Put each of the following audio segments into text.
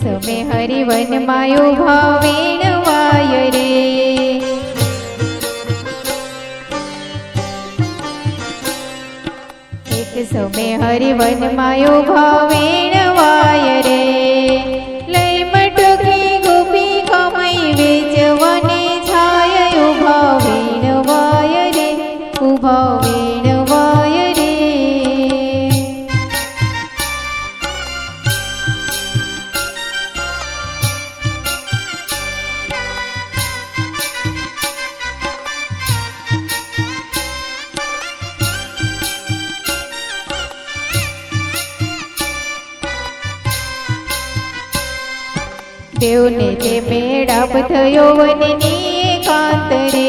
સમય માયો ભાવેણ વાય રે એક સમે હરિવન માયો ભાવેણ વાય રે દેવને તે મેળાપ થયો વનની કાંતરે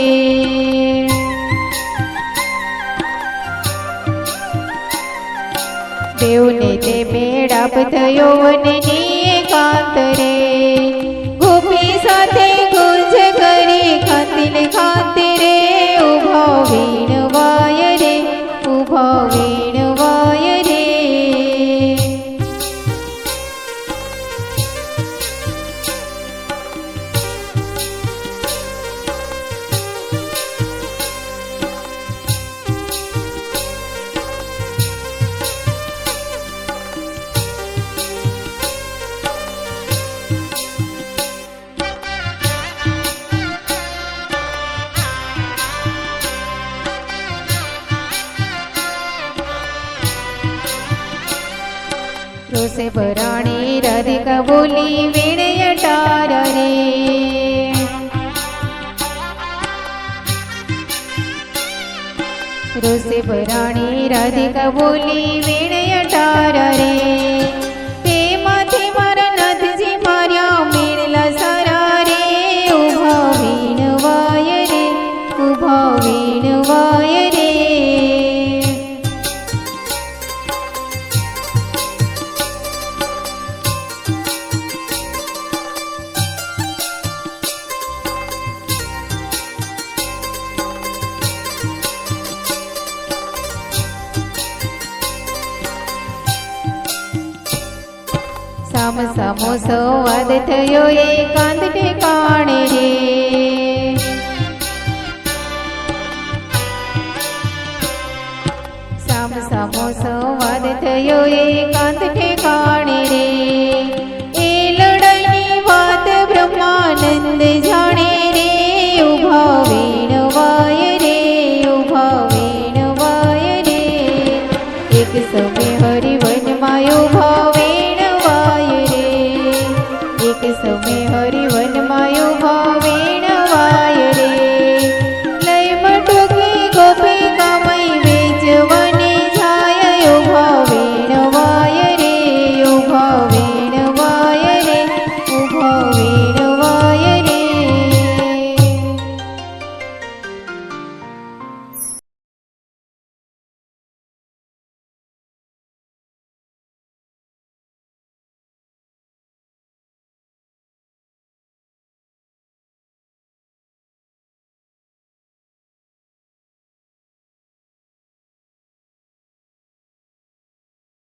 દેવને તે મેળાપ થયો વનની એકાંત રોષે ભરાણી રાધિકા બોલી વીણયટાર રે. રોષે ભરાણી રાધિકા બોલી વીણયટાર રે. સામ સમો સંવાદ થયો એકાંત ઠેકાણે રે. સામ સમો સંવાદ થયો એકાંત ઠેકાણે રે. એ લડાઈની વાત બ્રહ્માનંદ જાણે રે. ઊભા વેણવાય રે, ઊભા વેણવાય રે. એક સમ ಸುಮಿ ಹೊರಿ